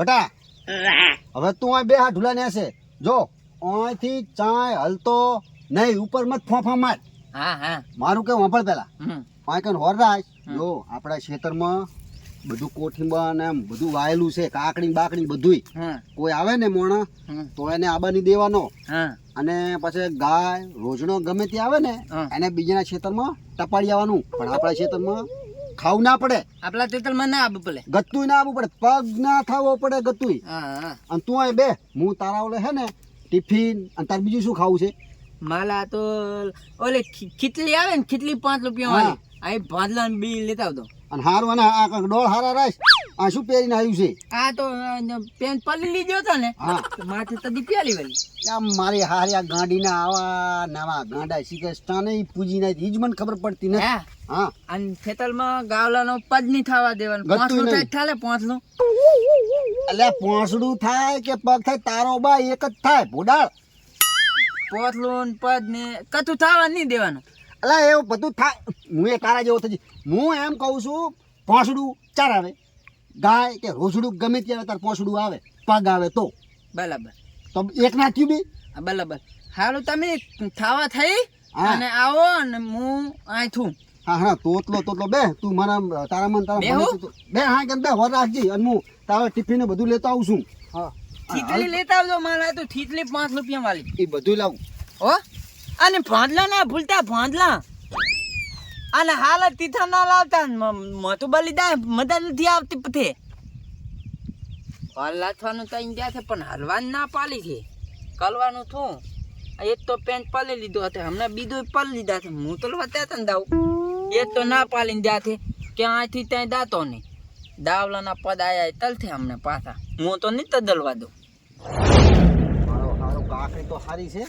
બટા હવે તું અહીં બે હાથ ઢુલા ને હશે જો અહીંથી ચાય હલતો નહીં ઉપર મત ફોફા માર. હા હા. મારું કેવું વાપર પેલા? હમ. અહીં કન હોરરાજ હમ. જો આપણા ખેતરમાં બધું કોઠીમાં ને એમ બધું વાયેલું છે કાકડી બાકડી બધુંય. કોઈ આવે ને મોણા તો એને આબાની દેવાનો. અને પછી ગાય રોજનો ગમે તે આવે ને એને બીજાના ખેતરમાં ટપાડી આવવાનું. પણ આપણા ખેતરમાં ખાવું ના પડે. આપલા તેતલમાં ના આવું પડે. ગત્તુંય ના આવવું પડે. પગ ના થાવો પડે હા અને તું અહીં બે. હું તારા ઓલે હે ને ટિફિન અને તારે બીજું શું ખાવું છે? માલા તો ઓલે ખીચલી આવે ને ખીચલી પાંચ રૂપિયા વાળી એ ભાંડલા બી લેતા આવતો અને હારું અને આ કંઈક ડોળ હારા રાખ આ શું પહેરીને આવ્યું છે? આ તો પેન પલ્લી લીધો હતો ને તો માથે તદી પ્યાલી વાળી. આમ મારી હારી આ ગાંડીના આવા નવા ગાંડા શીખે સ્ટાને ઈ પૂજી નાખી ઈ જ મને ખબર પડતી ને. હા. અને ખેતરમાં ગાવલાનો પદ નહીં થવા દેવાનું. પાંચલું થાય થાલે પાંચલું એટલે પોસડું થાય કે પગ થાય તારો બા એક જ થાય ભોડાળ. પોથલું ને પદ ને કતું થવા નહીં દેવાનું. એટલે એવું બધું થાય. હું એ તારા જેવો થઈ હું એમ કહું છું પોસડું ચાર આવે. ગાય કે રોસડું ગમે ત્યારે તાર પોસડું આવે પગ આવે તો. બરાબર. તો એક ના થયું બી? બરાબર. હારું તમે થાવા થઈ અને આવો ને હું અહીં છું. હા હા તોતલો તોતલો. બે તું મારા તારા મન તારા બે હા. કેમ બે હોર રાખજી અને હું તારા ટિફિન બધું લેતો આવું છું. હા. થીતલી લેતા આવજો મારા તો થીતલી પાંચ રૂપિયા વાળી એ બધું લાવું. હો? અને ભાંડલા ના ભૂલતા ભાંડલા. અને હાલ તીથા ના લાવતા મોટું બલી દા મદદ નથી આવતી પથે. હાલ લાથવાનું તો અહીં ગયા છે પણ હલવાન ના પાલી છે. કલવાનું થું. એક તો પેન્ટ પાલી લીધો હતો હમણાં બીજો પાલી લીધા છે. હું તો વત્યા હતા ને દાવ એક તો ના પાલીને ગયા છે કે અહીંથી ત્યાં દાતો નહીં. દાવલાના પદ આયા તલથે અમને પાછા. હું તો નહીં તદલવા દઉં. મારો હારો કાકડી તો સારી છે.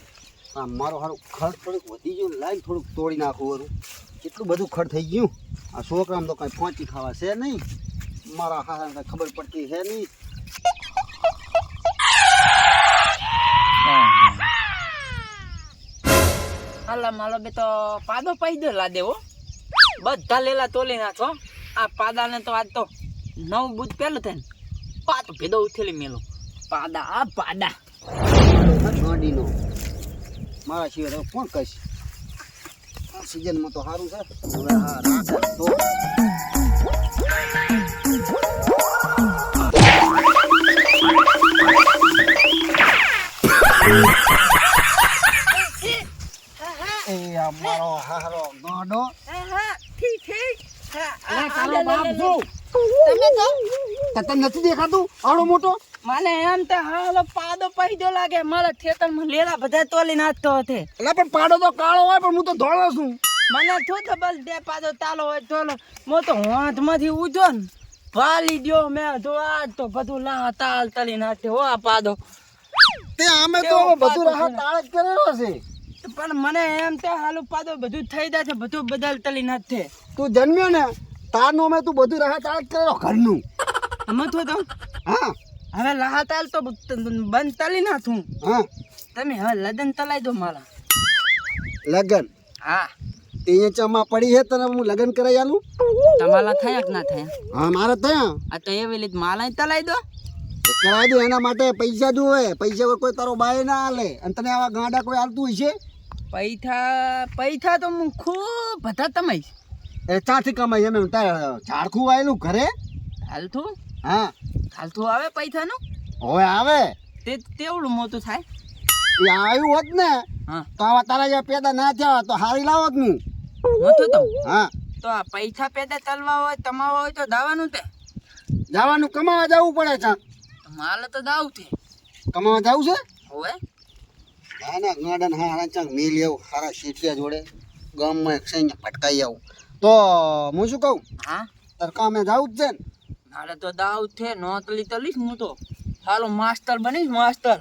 મારો હારો ખર્ચ થોડુંક વધી ગયું લાઈન થોડુંક તોડી નાખું વરું. કેટલું બધું ખડ થઈ ગયું. આ છોકરામાં તો કાંઈ પહોંચી ખાવા છે નહીં. મારા હારાને કાંઈ ખબર પડતી છે નહીં. હાલા માલો બે તો પાદો પાઈ દો લાદેવો બધા લેલા તોલી નાખો. આ પાદાને તો આજ તો નવ બુધ પેલું થાય ને. પાતો ભેદો ઉથેલી મેલો. પાદા આ પાદા. ગાંડીનો. મારા સિવાય કોણ કહીશ સિઝનમાં તો સારું છે. હવે હા રાખે તો એ આ મારો હારો ગાંડો અરે તારો બાપ જો. તમે તો? તને નથી દેખાતું? આવડો મોટો? મને એમ તો હાલો પાડો પૈજો દો લાગે. મારા ખેતરમાં લેલા બધા તોલી નાખતો હતે એટલે પણ પાડો તો કાળો હોય પણ હું તો ધોળો છું. મને શું ખબર દે પાડો તાલો હોય ધોળો મો તો હાથમાંથી ઉજો ને વાલી દ્યો મેં. જો આજ તો બધું લા તાલ તલી નાખે. હો આ પાડો. તે અમે તો બધું રાહ તાળ જ કરેલો છે. પણ મને એમ તે હાલો પાદો બધું થઈ જાય છે બધું બદલ તલી નાખે તું જન્મ્યો ને તારનો મેં તું બધું રાહ તાળ કરેલો ઘરનું. અમે તો હા. હવે લાહા તાલ તો બંધ તલી નાખું હા. તમે હવે લગન તલાઈ દો મારા. લગન? હા. તે ચમા પડી હે તને હું લગન કરાઈ આલું? તમારા થયા કે ના થયા? હા મારે ત્યાં આ તો એવી રીતે માલા તલાઈ દો. કરાવી દો એના માટે પૈસા જોવે. પૈસા કોઈ તારો બાય ના હાલે. અને તને આવા ગાંડા કોઈ હાલતું છે પૈસા પૈસા તો હું ખૂબ બધા તમે એ ચાથી કમાઈ એમ એમ તારે ઝાડખું આવેલું ઘરે? હાલતું? હા. ખાલતું આવે પૈસાનું હવે આવે. તે તેવડું મોટું થાય? એ આવ્યું હોત ને હા. તો આવા તારા જે પેદા ના થયા તો હારી લાવત હું મોટું તો? હા. તો આ પૈસા પેદા ચાલવા હોય તમાવા હોય તો દાવાનું તે. દાવાનું કમાવા જવું પડે છે. માલ તો દાવ છે કમાવા જવું છે? હવે. ના ના ગાર્ડન હા હા ચાંગ મિલ આવું સારા શીઠિયા જોડે ગામમાં એક અહીંયા પટકાઈ આવું. તો હું શું કહું? હા? તાર કામે જવું જ છે ને? મારે તો દાવ છે નોતલી તલીશ હું તો. હાલો માસ્ટર બનીશ માસ્ટર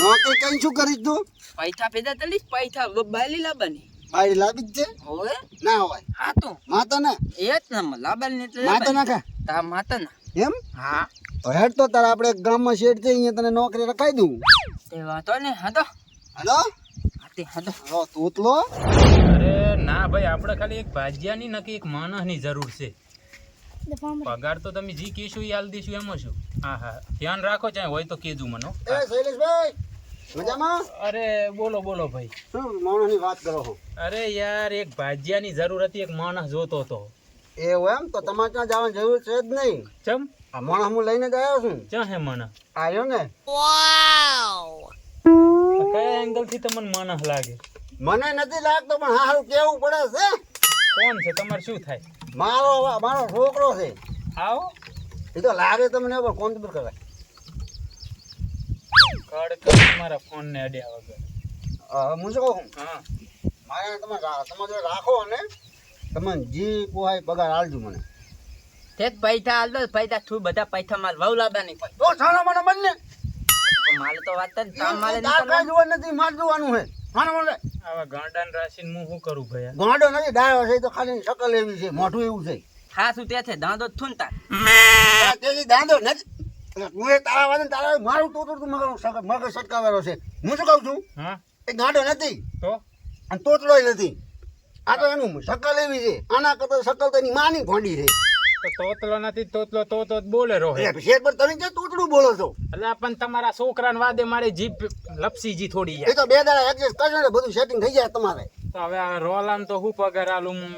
નોકરી કઈ શું કરીશ તું? પૈસા પેદા તલીશ પૈસા બાયલી લાવવાની. બાયલી લાવી જ છે? હોય ના હોય. હા તો. માતા ને એ જ ને લાવવાની ને માતા ના નાખે તા માતા ના એમ? હા. તો હેડ તો તારા આપણે ગામમાં શેઠ છે અહીંયા તને નોકરી રખાઈ દઉં. તે વાતો ને હા તો હાલો તે હા તો તૂતલો અરે ના ભાઈ આપણે ખાલી એક ભાજિયાની નક્કી એક માણસની જરૂર છે. પગાર તો તમે જી કહેશો એ હાલ દઈશું એમાં શું હા હા. ધ્યાન રાખો ચાહે હોય તો કેજો મને એ શૈલેષભાઈ મજામાં? અરે બોલો બોલો ભાઈ. શું માણસની વાત કરો છો? અરે યાર એક ભાજિયાની જરૂર હતી એક માણસ જોતો હતો. એવું એમ? તો તમારે ત્યાં જવાની જરૂર છે જ નહીં. ચમ? આ માણસ હું લઈને જ આવ્યો છું. ચા હે માણસ? આવ્યો ને? કયા એંગલથી તમને માણસ લાગે? મને નથી લાગતો પણ સારું કેવું પડે છે. કોણ છે? તમારે શું થાય? મારો મારો છોકરો છે. આવો. એ તો લાગે તમને પણ કોણ ખબર કરાય? મારા ફોન ને અડ્યા વગર. હું શું કહું? હા. મારે તમે તમે રાખો ને તમે જી પોહાય પગાર આલજો મને. તે જ પૈસા હાલ પૈસા થું બધા પૈસા માલ વહુ લાવતા નહીં પણ તો સારા મને બંને. મારે તો વાત મારે જોવા કાંઈ નથી માર જોવાનું છે. ગાંડાને રાશિને હું શું કરું ભયા ગાંડો નથી ડાયો છે તો ખાલી શકલ એવી છે મોઢું એવું છે. ખાસું તે છે? દાંતો જ થૂનતા આ તેથી દાંડો નથી. એ તારા વાદન તારા મારું તો તું મગર સટકાવેલો છે. હું શું કહું છું? હા? એ ગાંડો નથી. તો? અને તોતડોય નથી. આ તો એનું શકલ એવી છે. આના કરતા શકલ તો એની માની ભોંડી છે. તો તોતલો નથી તોતલો તો તો બોલે રહો એટલે પર તમે ક્યાં તોતલું બોલો છો? એટલે પણ તમારા છોકરાને વાદે મારે જીભ લપસીજી થોડી એ તો બે દાડા એડજસ્ટ કરજો ને બધું સેટિંગ થઈ જાય તમારે. તો હવે આ રોલામ તો હું પગાર આલું હું?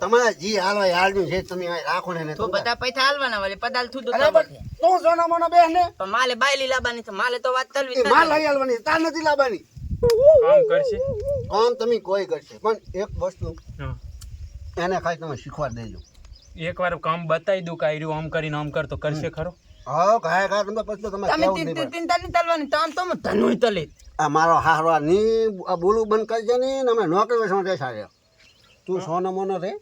તમારે જી હાલો હાલનું છે તમે રાખો ને તો બધા પૈસા હાલવાના વાલે પદાલ થું તો પણ સોના મોના બેસ ને તો માલે બાયલી લાવવાની છે માલે તો વાત કરવી માલ. લઈ હાલવાની તાર નથી લાવવાની. કામ કરશે? કામ તમે કોઈ કરશે પણ એક વસ્તુ એને ખાલી તમે શીખવાડી દેજો. એકવાર કામ બતાવી દઉં કે આ રહ્યું આમ કરીને આમ કર તો કરશે ખરો? હા કાય ઘાય તમે પછી તો તમે તમે તીન- તીન- તાલી તલવાની તો તો ધનુય તલી. આ મારો હારો ની આ બોલું બંધ કરી દે ને અમે નોકરી વેસણ રે સારે તું સોનો મોનો રે.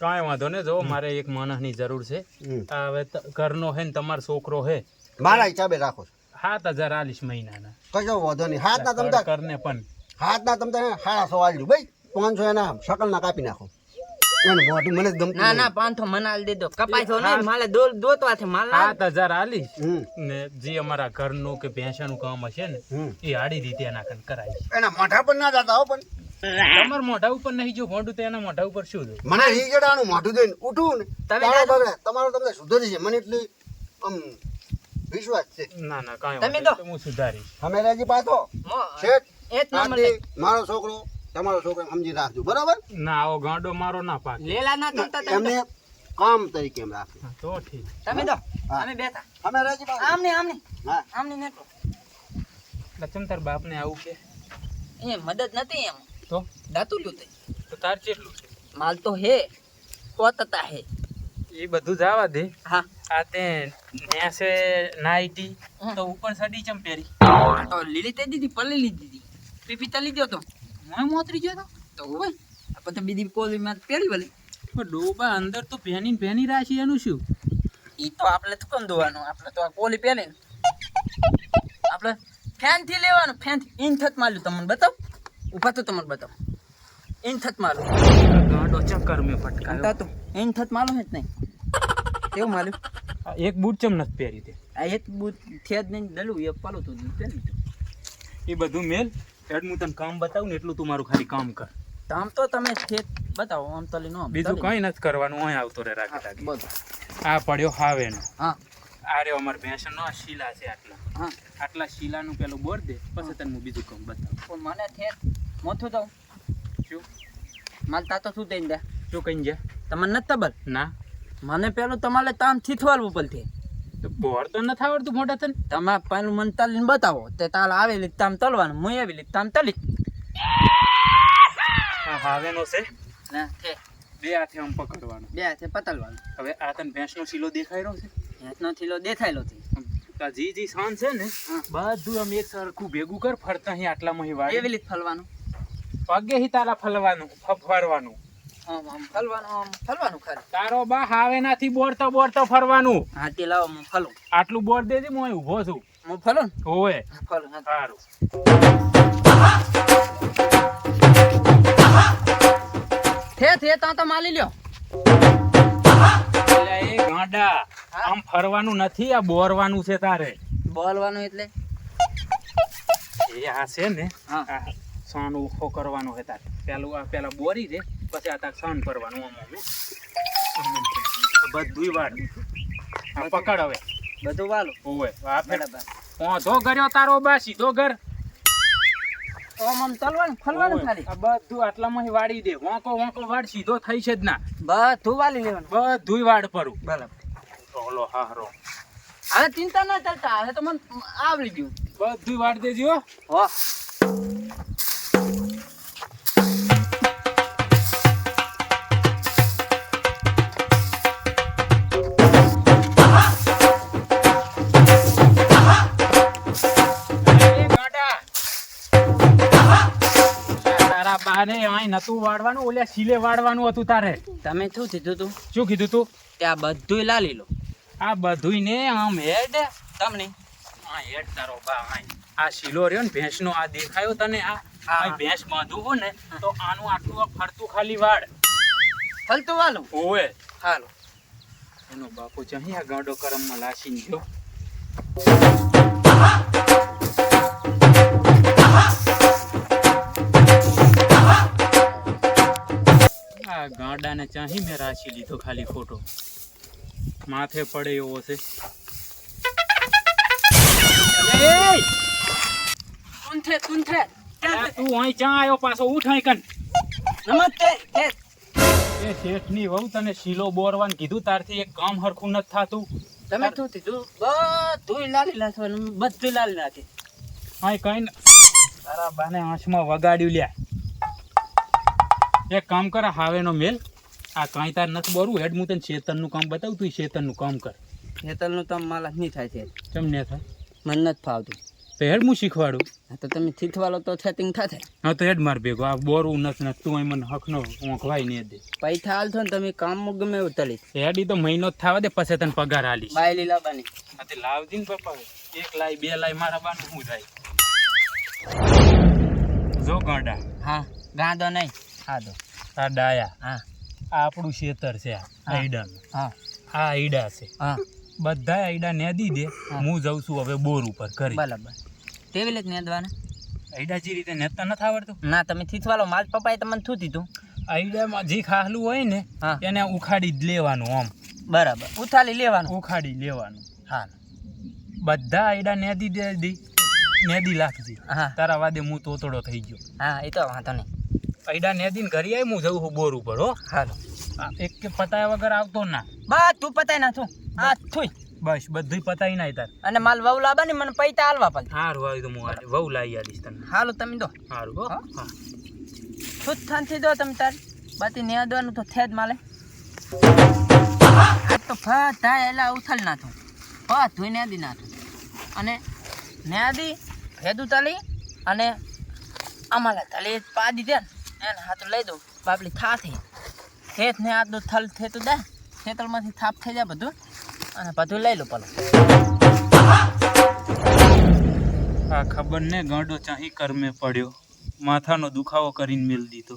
કાંઈ વાંધો ને જો મારે એક માણસની જરૂર છે. હવે ઘરનો હે ને તમારો છોકરો હે. મારા હિસાબે રાખો છો. સાત હજાર આલીસ મહિનાના. કશો વાંધો નહીં. હાથ ના કર- તમતા કરને પણ. હાથ ના તમતા સાડા સો આલજો ભાઈ પાંચસો એના શકલના કાપી નાખો. એને મોઢું? મને ગમતું ના ના પાંચસો મને હાલ દીધો કપાઈ છો નહીં માલે દોલ દોતવા છે માલ સાત હજાર આલીસ ને જે અમારા ઘરનું કે ભેંસાનું કામ હશે ને એ આડી રીતે એના કન કરાય. એના મોઢા પર ના જતા હો પણ. તમાર મોઢા ઉપર નહીં જો મોઢું તો એના મોઢા ઉપર શું મને રીગડાનું મોઢું દઈને ઉઠું ને. તમે બગડે. તમારો તમને સુધરી છે મને એટલી આમ વિશ્વાસ છે. ના ના કાંઈ તમે તો- હું સુધારીશ. અમે રાજી પાછો. શેઠ એ નંબર મારો છોકરો. તમારો છોકરો સમજી રાખજો બરાબર? ના આવો ગાંડો મારો ના પાક. લેલા ના તલતા તમે એમને કામ તરીકે એમ રાખજો તો ઠીક. તમે દો. અમે બેઠા. અમે રાજી બાપ આમને આમને. હા. આમને નેટો. એટલે ચમ તાર બાપને આવું કે? એ મદદ નથી એમ. તો? દાતું લ્યું તે. તો તાર કેટલું છે? માલ તો હે પોતતા હે. એ બધું જવા દે. હા. આ તે નેસે નાઈટી તો ઉપર સડી ચમ પહેરી. તો લીલી તે દીધી પલ્લી લીધી હતી પીપી તલી ગયો તો. હું મોતરી ગયો તો? તો હોય. આ તો બીજી કોલી માં પહેરી વળી. પણ ડોબા અંદર તો પહેની ને પહેની રાશી એનું શું? ઈ તો આપણે તો કેમ ધોવાનું આપણે તો આ કોલી પહેરે આપણે ફેનથી લેવાનું. ફેનથી ઇન થત માર્યું તમને બતાવ? ઊભા તો તમને બતાવ. ઇન થત આ ગાંડો ચક્કર મેં ફટકાયો તો ઇન થત માલું હે જ નહીં. કેવું માલું એક બૂટ ચમ નથી પહેરી તે? આ એક બૂટ છે જ નહીં ડલું. એ પાલું તો પહેરી. એ બધું મેલ. એડ હું તને કામ બતાવું ને એટલું તું મારું ખાલી કામ કર. આમ તો તમે ખેત બતાવો આમ તલી નો બીજું કઈ નથી કરવાનું અહીં આવતો રે રાખી રાખી આ પડ્યો હાવે નો હા. આ રહ્યો અમાર ભેંસનો નો શીલા છે આટલા. હા. આટલા શીલાનું પેલું બોર દે પછી તને હું બીજું કામ બતાવું. પણ મને ખેત મોથું જાઉં શું? માલ તાતો શું દઈ દે શું કઈ જાય તમને નથી ખબર? ના. મને પેલું તમારે તામ થીથવાલવું પડતી બોર તો નથી આવડતું મોટા તને? તમે પેલું મને તલીને બતાવો તે તાલ આવેલી તામ તલવાનું હું એવી લીધી તામ તલી. હા હાવેનો છે. ના કે બે હાથે આમ પકડવાનો. બે હાથે પતલવાનું. હવે આ તને ભેંસનો શીલો દેખાઈ રહ્યો છે? ભેંસનો શીલો દેખાયેલો છે. જી જી સાન છે ને બધું આમ એક સરખું ભેગું કર ફરતા અહીં આટલા મહી વાળી. એવી રીતે ફલવાનું? પગે હી તારા ફલવાનું ફરવાનું આમ આમ ફલવાનું આમ ફલવાનું ખાલી. તારો બા હાવે નાથી બોરતો બોરતો ફરવાનું. હા તે લાવો હું ફલું. આટલું બોર દેજે હું અહીં ઊભો છું. હું ફલું ને? હોવે. ફલું હા. સારું. થે થે તાં તો માલી લ્યો. એ ગાંડા આમ ફરવાનું નથી આ બોરવાનું છે તારે. બોલવાનું એટલે? એ આ છે ને હા. સાન ઉખો કરવાનો છે તારે. પેલું આ પેલા બોરી દે પછી આ તાર સહન કરવાનું આમ આમ. વાળ. પકડ હવે. બધું વાલો. ઓવે બરાબર. પોંધો કર્યો તારો બા સીધો ઘર. બધું આટલામાં વાળી દે. વાંકો વાંકો વાડ સીધો થઈ છે જ ના. બધું વાલી લેવાનું. બધુંય વાડ પરું બરાબર. ઓલો હારો હવે ચિંતા ના કરતા હવે તો મને આવડી ગયું. બધુંય વાડ દેજો હો. નતું વાળવાનું ઓલે શીલે વાળવાનું હતું તારે. તમે શું કીધું તું? શું કીધું તું? ત્યાં બધું લાલી લો આ બધુંય ને આમ હેડ. તમને? આ હેડ તારો બા. આ શીલો રહ્યો ને ભેંસનો આ દેખાયો તને આ? આ ભેંસ બાંધવું હોય ને તો આનું આટલું આ ફરતું ખાલી વાળ. ફરતું વાલું? ઓવે. હાલો. એનો બાપુ ચાહી આ ગાંડો કરમમાં લાસીને ગયો. આ ગાંડાને ચાહી મેં રાશી લીધો ખાલી ખોટો. માથે પડે એવો છે! તુંથે તુંથે. તું અહીં ચા આવ્યો પાછો? ઉઠ અહીં કન. નમસ્તે એ એ શેઠની વહુ તને શીલો બોરવાનું કીધું તારથી એક કામ હરખું નથી થાતું. તમે શું કીધું? બધું લાલી નાખવાનું બધું લાલી નાખે અહીં કઈ તારા બાને આંચમાં વગાડ્યું લ્યા. એક કામ કર હાવેનો મેલ. આ કાંઈ તાર નથી બોરવું. હેડ હું તને શેતનનું કામ બતાવું તું શેતનનું કામ કર. હેતલનું તમ માલ નહીં થાય છે. કેમ ને થાય? મને નથી ફાવતું. તો હેડ હું શીખવાડું. તો તમે શીખવાડો તો સેટિંગ થશે હા તો હેડ માર ભેગો. આ બોરવું નથી નથી. તું મને હકનો ઓંખવાય નહીં દે. પૈસા હાલશો ને તમે કામમાં ગમે એવું તલી હેડ તો મહિનો જ થવા દે પછી તને પગાર હાલીશ બાયલી લાવવાની. હા તે લાવજી ને પપ્પા. એક લાય બે લાય મારા બાનું હું થાય જો ગાંડા. હા ગાંધો નહીં. હા દો આ ડાયા. હા. આ આપણું ખેતર છે આ આઈડાનું હા. આ આઈડા છે. હા. બધા આઈડા નેદી દે હું. જઉં છું હવે બોર ઉપર કરી બરાબર. તેવી રીતે નેદવાના? આઈડા જે રીતે નેતા નથી આવડતું. ના તમે થીથવાલો. માલ પપ્પાએ તમને થૂતી દીધું આઈડામાં જે ખાહલું હોય ને એને ઉખાડી જ લેવાનું આમ. બરાબર. ઉથાલી લેવાનું. ઉખાડી લેવાનું. હા. બધા આઈડા નેદી દે દી નેદી લાખજી. હા. તારા વાદે હું તોતડો થઈ ગયો. હા એ તો વાંધો નહીં. આઈડા દિન ઘરે આવી હું જઉં છું બોર ઉપર હો. હાલો. એક કે પતાયા વગર આવતો ના. બસ તું પતાય ના તું. આ થુઈ. બસ બધું પતાઈ નાય તાર. અને માલ વહુ લાવવા ને મને પૈસા હાલવા પડે. હારું આવી તો હું વહુ લાવી આલીશ તને. હાલો તમે દો. હારું હો. ખુદ થાનથી દો તમે તાર. બાકી દોનું તો છે જ માલે. આ તો ફતા એલા ઉથલ નાખું ફત ધોઈ ના નાખું અને ન્યાદી ભેદું તાલી અને અમારા તાલી પાદી દે ને. એને હાથ લઈ દઉં. બાપલી થાથી. ખેત ને આટલું થલ થેતું દે. ખેતરમાંથી થાપ થઈ જાય બધું. અને બધું લઈ લો પેલું. આ ખબર ને ગાંડો ચાહી કરમે પડ્યો. માથાનો દુખાવો કરીને મેલ દીધો.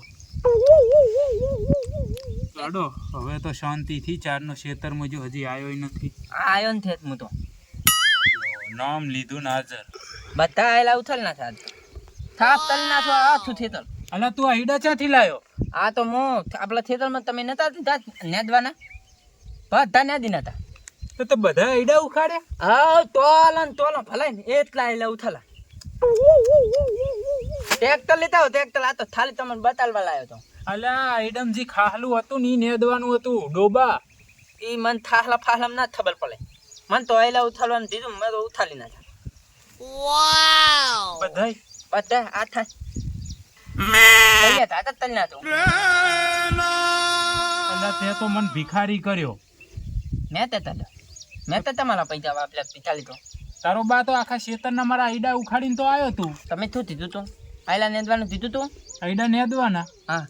ગાડો હવે તો શાંતિથી ચારનો ખેતરમાં જો હજી આવ્યો નથી. આવ્યો ને થેત હું તો નામ લીધું ને હાજર. બધા આયેલા ઉથલ ના થાય થાપ તલ નાખો આથું થેતલ અલા તું આઈડા ચાથી લાયો? આ તો હું આપણા થિયેટરમાં તમે નતા દીધા? નેદવાના? બધા નેદી નતા. તો તો બધા આઈડા ઉખાડ્યા? હા તોલન તોલન ભલાઈ ને એટલા એલા ઉથલા. ટ્રેક્ટર લેતા હો ટ્રેક્ટર. આ તો ખાલી તમને બતાલવા લાવ્યો તો. અલા આઈડમજી ખાહલું હતું ને નેદવાનું હતું ડોબા. એ મન થાહલા ફાહલામ ના ખબર પડે. મન તો એલા ઉથાલવાનું દીધું મેં તો ઉથાલી નાખ્યા. વાવ બધા બધા આ થાય. તો તો ના તું તે તો મન ભિખારી કર્યો. મેં તે તને મેં તો તમારા પૈસા વાપર્યા પીતા લીધો તારો બા તો આખા શેતરના મારા આઈડા ઉખાડીને તો આવ્યો તું. તમે શું દીધું તું આયલા નેદવાનું? દીધું તું આઈડા નેદવાના હા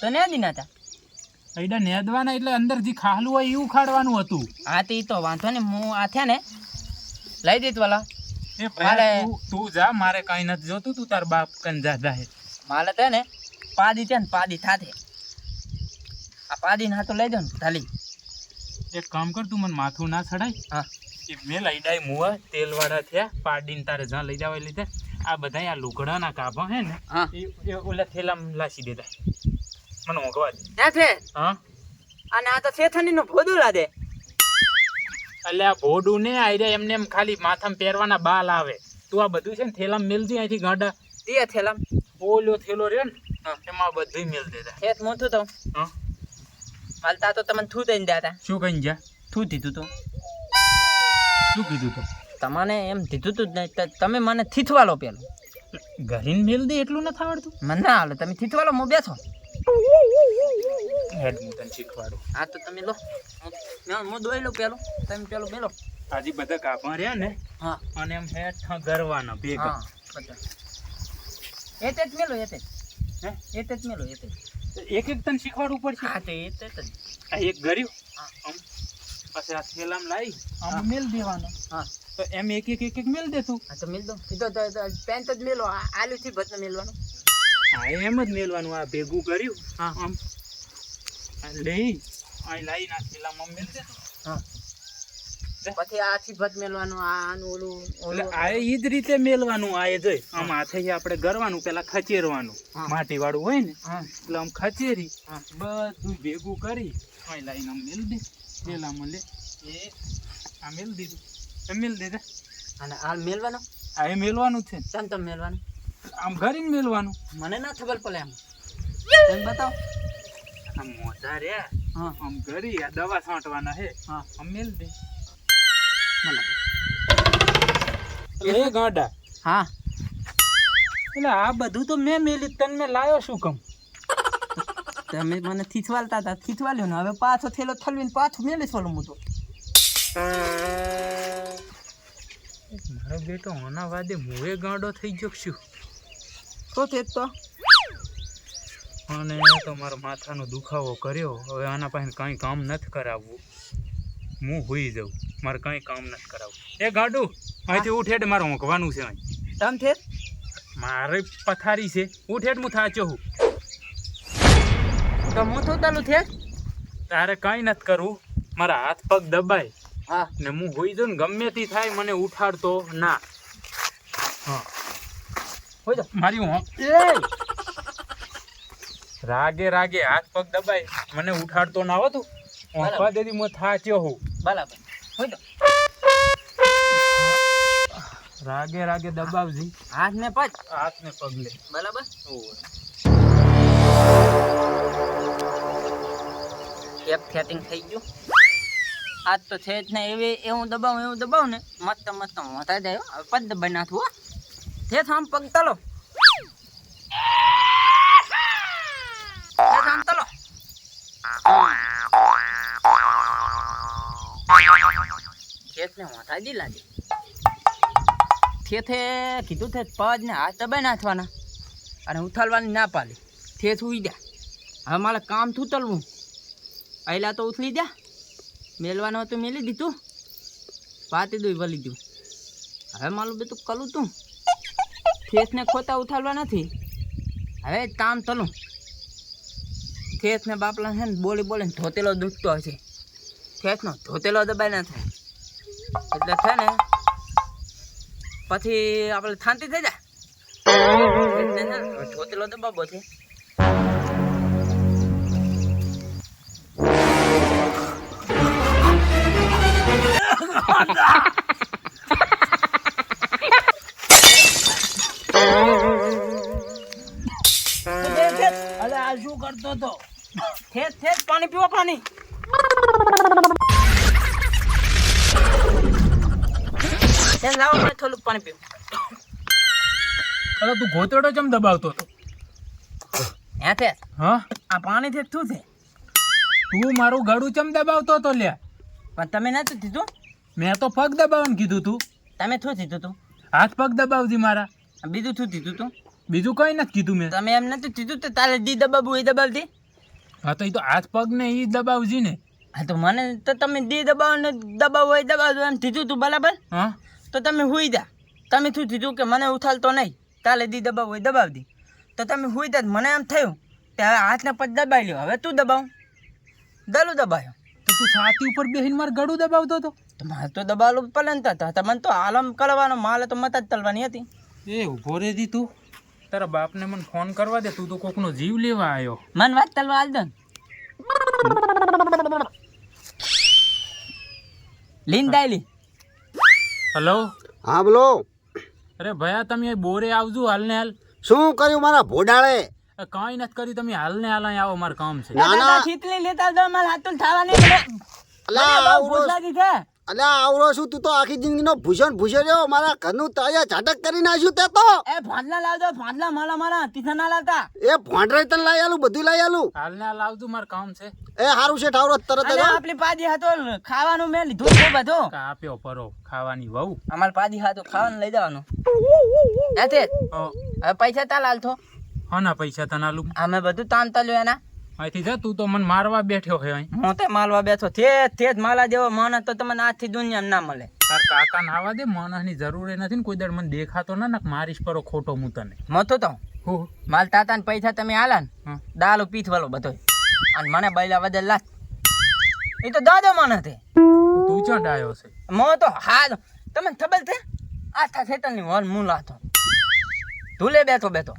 તો નેદી નાતા આઈડા નેદવાના એટલે અંદર જે ખાલું હોય એ ઉખાડવાનું હતું. હા તે તો વાંધો ને હું આ થયા ને લઈ દીધું વાલા એ તું તું જા મારે કઈ નથી જોતું તું તાર બાપ કન જા જાહે માલે તે ને પાદી છે ને પાદી થાતે આ પાદી ના તો લઈ દો ને ખાલી એક કામ કર તું મને માથું ના ચડાય હા. એ મેં લઈડાય મુવા તેલવાળા થયા પાડીને તારે જ્યાં લઈ જવા લીધે. આ બધા આ લુગડાના કાભા હે ને હા. એ એ ઓલા થેલામાં લાસી દેતા. મને મોકવા દે. ના છે હા? અને આ તો શેઠાની નો ભોદું લાદે. એટલે આ ભોડું ને આયરે એમને એમ ખાલી માથામાં પહેરવાના બાલ આવે. તું આ બધું છે ને થેલામાં મેલજી અહીંથી ગાંડા. તે થેલામ. ઓલો થેલો રહ્યો ને એમાં બધું મેલ દેતા ખેત મોથું તો. હા? હાલતા તો તમને થૂ દઈને દેતા શું કઈ જા થૂ દીધું તો. શું કીધું તો? તમને એમ દીધું તું જ નહીં તમે મને થીથવાલો પેલો. ઘરીને મેલ દે એટલું નથી આવડતું? મને ના હાલે તમે થીથવાલો હું બેસો. હેડ હું તને શીખવાડું હા તો તમે લો. હું- દોઈ લઉં પેલો તમે પેલો મેલો. આજે બધા કાપા રહ્યા ને? હા. અને એમ હેઠ ગરવાના ભેગા. હા બધા. એ તે જ મેલો એ તે હે? એતે જ મેલો એતે એક એક તને શીખવાડવું પડશે? હા તે એ તે જ. આ એક ગર્યું હા. આમ પછી આ થેલામાં લાવી. આમ મેલ દેવાનો. હા. તો એમ એક એક એક એક મેલ દે તું. હા તો મિલ દો. સીધો પેન્ટ જ મેલો. આ- આલુથી ભતને મેલવાનું. હા એમ જ મેલવાનું. આ ભેગું કર્યું. હા. આમ. લઈ. આ લાવી ના થેલામાં મેલ દે. હા. પછી આથી ભત મેલવાનું આનું ઓલું એટલે આ ઈ જ રીતે મેલવાનું આ એ જોઈ. આમ હાથેથી આપણે ગરવાનું પેલા ખચેરવાનું. માટી વાળું હોય ને એટલે આમ ખચેરી. બધું ભેગું કરી આ લાઈને આમ મેલ દે. પેલા મળે એ. આ મેલ દીધું. એમ મેલ દીધા. અને આ મેલવાનું? આ એ મેલવાનું છે. ચાલ તમ તમ મેલવાનું? આમ કરીને મેલવાનું. મને ના ખબર પડે એમ. તમે બતાવો. આમ મોટા રે. હા. આમ ઘરી આ દવા છાંટવાના હે. હા. આમ મેલ દે. એ ગાંડા. હા. એટલે આ બધું તો મેં મેલી તન મેં લાયો શું કમ? તમે મને થીથવાલતા હતા થીથવાલ્યો ને. હવે પાછો થેલો થલવીને પાછો મેલીશ ઓલું હું તો. મારો બેટો આના વાદે મોએ ગાંડો થઈ ગયો છું તો તે તો. અને તો મારા માથાનો દુખાવો કર્યો. હવે આના પાસે કંઈ કામ નથી કરાવવું. હું હોઈ જાઉં. મારે કંઈ કામ નથી કરાવવું. એ ગાંડું અહીંથી ઉઠેડ મારે ઊંઘવાનું છે અહીં. તમ થે મારે પથારી છે. ઉઠેડ હું થાચો હું. તો હું તો તાલું થે તારે કંઈ નથી કરવું. મારા હાથ પગ દબાય. હા. ને હું હોઈ જાઉં ને ગમે તે થાય મને ઉઠાડતો ના. હા. મારી હું રાગે રાગે હાથ પગ દબાય. મને ઉઠાડતો ના હો હું દેતી હું થાચ્યો હું. બરાબર. રાગે રાગે દબાવજી. હાથ ને પચ હાથ ને પગલે બરાબર એક સેટિંગ થઈ ગયું. આજ તો છે જ ને એવી એવું દબાવું એવું દબાવું ને મસ્ત મસ્ત મોટા જાય હો. હવે પગ દબાઈ નાખવું હો. છે થામ પગ તલો ને મોટા દી લાગે. થેથે કીધું થે પગ ને હાથ દબાઈ નાખવાના. અને ઉથાલવાની ના પાડી. થે ઉઈ દે હવે મારે કામ થૂતલવું તલવું. પહેલાં તો ઉથલી દે મેલવાનું હતું, મેલી દીધું. પાતી દઉં વળી દઉં હવે મારું બધું કલું તું. થેસને ખોતા ઉથાલવા નથી. હવે કામ તલું. થેસને બાપલા છે ને બોલી બોલીને ધોતેલો દૂધતો હશે થેસનો ધોતેલો દબાઈ ના થાય એટલે છે ને પછી આપણે શાંતિ થઈ જાય? છે ને ધોતેલો છે. શું કરતો તો થેત પાણી પીવો પાણી. એ લાવો મને પાણી પીવું. અરે તું ગોતડો દબાવતો હતો? હે તે હા? આ પાણી થી શું છે. તું મારું ગળું દબાવતો હતો લ્યા? પણ તમે નતું દીધું? મેં તો પગ દબાવવાનું કીધું તું. તમે શું દીધું તું? હાથ પગ દબાવજી મારા. બીજું શું દીધું તું? બીજું કઈ નથી કીધું મેં. તમે એમ નથી દીધું તો તારે દી દબાવવું એ દબાવતી હા તો એ તો હાથ પગ ને એ દબાવજી ને. હા તો મને તો તમે દી દબાવો ને દબાવો એ દબાવજો એમ કીધું તું બરાબર? હા? તો તમે હુઈ જા. તમે શું કીધું કે મને ઉથાલતો નહીં? તાલે દી દબાવ હોય દબાવી દી. તો તમે હુઈ જા મને એમ થયું કે હવે હાથને પગ દબાવી લ્યો. હવે તું દબાવ. દલું દબાયો. તો તું છાતી ઉપર બેહીને મારે ગળું દબાવતો હતો તો મારે તો દબાવેલું પલંત હતા તમને તો. આલમ કરવાનો માલ તો મત જ તલવાની હતી. એ ઊભો રે દી તું. તારા બાપને મને ફોન કરવા દે. તું તો કોકનો જીવ લેવા આવ્યો મન વાત તલવા હાલ દન લીન દાયલી. હલો હા બોલો. અરે ભયા તમે બોરે આવજો હાલ ને હાલ. શું કર્યું મારા ભોડાળે? કાંઈ નથી કર્યું તમે હાલ ને હાલ અહીં આવો મારે કામ છે. ના ના. ચીતલી લેતા દો મારા હાથ તો થવા નહીં અલા લાગી છે. અલા આવરો શું? તું તો આખી જિંદગીનો ભૂષણ ભૂષણ રહ્યો મારા ઘરનું તાજા ઝાટક કરી નાખ્યું તે તો. એ ભાંડલા લાવજો ભાંડલા મારા મારા તીસા ના લાવતા. એ ભાંડરે તને લઈ આલું બધું લઈ આલું. હાલ ના લાવજો આવજો કામ છે. એ હારું છે ઠાવરો તરત જ આપણી પાજી હતો ખાવાનું મેં લીધું છે બધો. કાપ્યો પરો ખાવાની વહુ. અમાર પાજી હતો ખાવાનું લઈ જવાનું. એ ઓ, હવે પૈસા તો હો ના પૈસા તને આલું? અમે બધું તાન તલ્યો એના. અહીંથી જા તું તો મને મારવા બેઠ્યો હે અહીં. હું તે મારવા બેઠો તે તે જ માલા જેવો માણસ તો તમને આજથી દુનિયા ના મળે. તાર કાકાને આવા દે માણસની જરૂર નથી ને કોઈ દાડ મને દેખાતો ના ને મારીશ પરો ખોટો હું તને. મોતો તો. હું. માલ તાતા ને પૈસા તમે આલા ને દાલ પીથવાલો બધો. અને મને બૈલા વધે લાત. એ તો દાદો માણસ છે. તું ક્યાં ડાયો છે? મો તો હા તમને ખબર છે? આથા ખેતરની હોલ મું લાતો ધૂલે બેઠો બેઠો.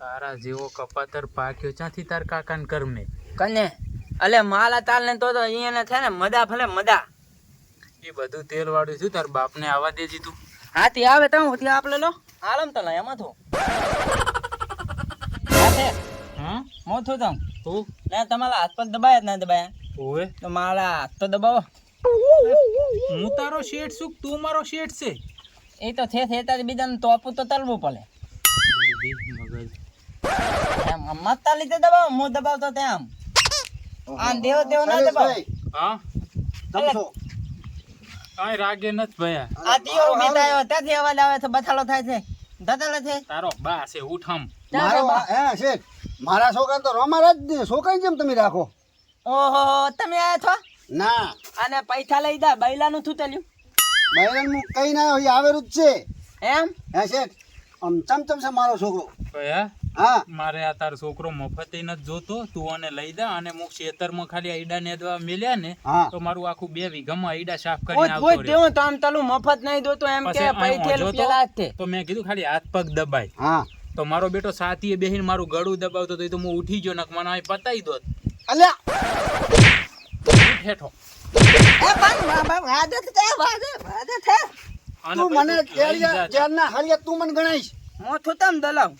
તારા જેવો કપાતર પાક્યો. ચાથી તાર કાકાને કરમે કને અલે માલા તાલ ને તો તો અહીંયા છે ને મદા ભલે મદા. એ બધું તેલ વાળું છું તાર બાપને આવવા દેજી તું. હાથી આવે તો હું આપણે લો. આલમ તલા એમાં તો. હા મોથું તમ? તું ને તમારા હાથ પગ દબાયા ના દબાયા. ઓવે. તો મારા હાથ તો દબાવો. હું તારો શેઠ છું તું મારો શેઠ છે? એ તો છે તારે બીજાને તોપું તો તલવું પડે. મગજ. એમ લીધે દબાવ મો તે દબાવો હું દબાવતો તેમ આમ. દેવો દેવો ના દબાવ. ભાઈ, હા? તમે કાઈ રાગે નથી ભયા. આ દીવો ઊભી ત્યાંથી અવાજ આવે છે બથાળો થાય છે. ધતાલે છે. તારો બા છે ઉઠામ. મારો આ- હે શેઠ મારા છોકરા તો રોમારા જ ને છોકરાની જેમ તમે રાખો? ઓહો તમે આયા છો? ના. અને પૈસા લઈ દા બૈલાનું શું તલ્યું બૈરન કઈ ના હોય આવેલું જ છે. એમ? હે શેઠ આમ ચમચમ છે મારો છોકરો. ભયા? હા. મારે આ તારો છોકરો મફતે નથી જોતો તું અને લઈ જા અને મુક ખેતરમાં ખાલી ઈડા નેદવા મેલ્યા ને તો મારું આખું બે વીઘામાં આઈડા સાફ કરીને આવતો રહ્યો. તેવું તો આમ તાલું મફત નહીં દોતો એમ કે પૈથેલ પેલા જ તો મેં કીધું ખાલી હાથ પગ દબાય. હા. તો મારો બેટો સાતીએ બેહીને મારું ગળું દબાવતો તો એ તો હું ઉઠી ગયો નક મને પતાઈ દોત. અલ્યા. હેઠો. એ પણ વાદે તે વાદે વાદે થે. તું મને કેળિયા જાજે. હરિયા તું મને ગણાઈશ. મોથું તમ દલાવ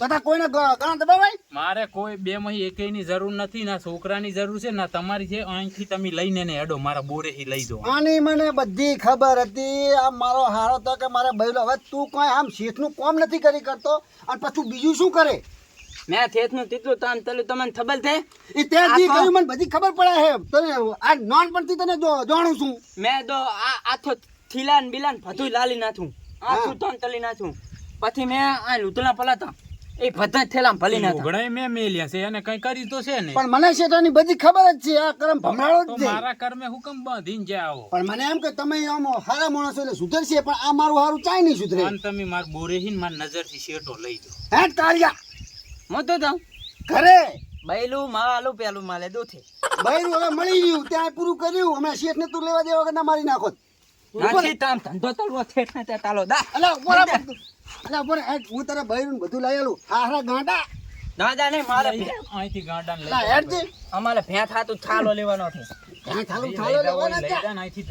તથા કોઈને ગણા દબાવાય મારે કોઈ બે મહી એકેયની જરૂર નથી ના છોકરાની જરૂર છે ના તમારી છે અહીંથી તમે લઈને ને હેડો મારા બોરેથી લઈ જાઓ. આની મને બધી ખબર હતી. આ મારો હારો તો કે મારે બૈલો હવે તું કોઈ આમ શેઠનું કોમ નથી કરી કરતો? અને પછી બીજું શું કરે? મેં થેતનું તીતલું તામ તલું તમને ખબર છે? એ તે જી તો- મને બધી ખબર પડે છે. તને આ નાનપણથી તને જાણું છું. મેં તો આ આથો થીલાન બિલાન બધું લાલી નાથું તું તન તલી નાથું પછી મેં આ લૂતલા પલાતા. એ બધા થેલા ભલી ના લુગડાય મેં મેલ્યા છે અને કઈ કરી તો છે ને પણ મને શેઠાની બધી ખબર જ છે આ કરમ ભમરાળો જ છે. મારા કર્મે હુકમ બાંધીને જાઓ પણ મને એમ કે તમે આમ હારા માણસો એટલે સુધરશે પણ આ મારું હારું ચાય નહીં સુધરે. અને તમે માર બોરેથી મારી નજરથી શેટો લઈ દો હે કાળિયા મોતો તો ઘરે! બૈલું માલું પેલું માલે દોથે. બૈલું હવે મળી ગયું ત્યાં પૂરું કર્યું. હમણાં શેઠ ને તું લેવા દેવા ના મારી નાખો નાખી તામ ધંધો તલવો શેઠ ને ત્યાં તાલો દા. અલા બધું. અલા આ હું તારા બૈરું બધું લઈ આલું. હારા ગાંડા. મારે અહીંથી લઈ હેડ અમારે ભેંસ હાથું થાલો લેવાનો છે. લઈ ચાલો જાઓ, લેવાના અહીંથી.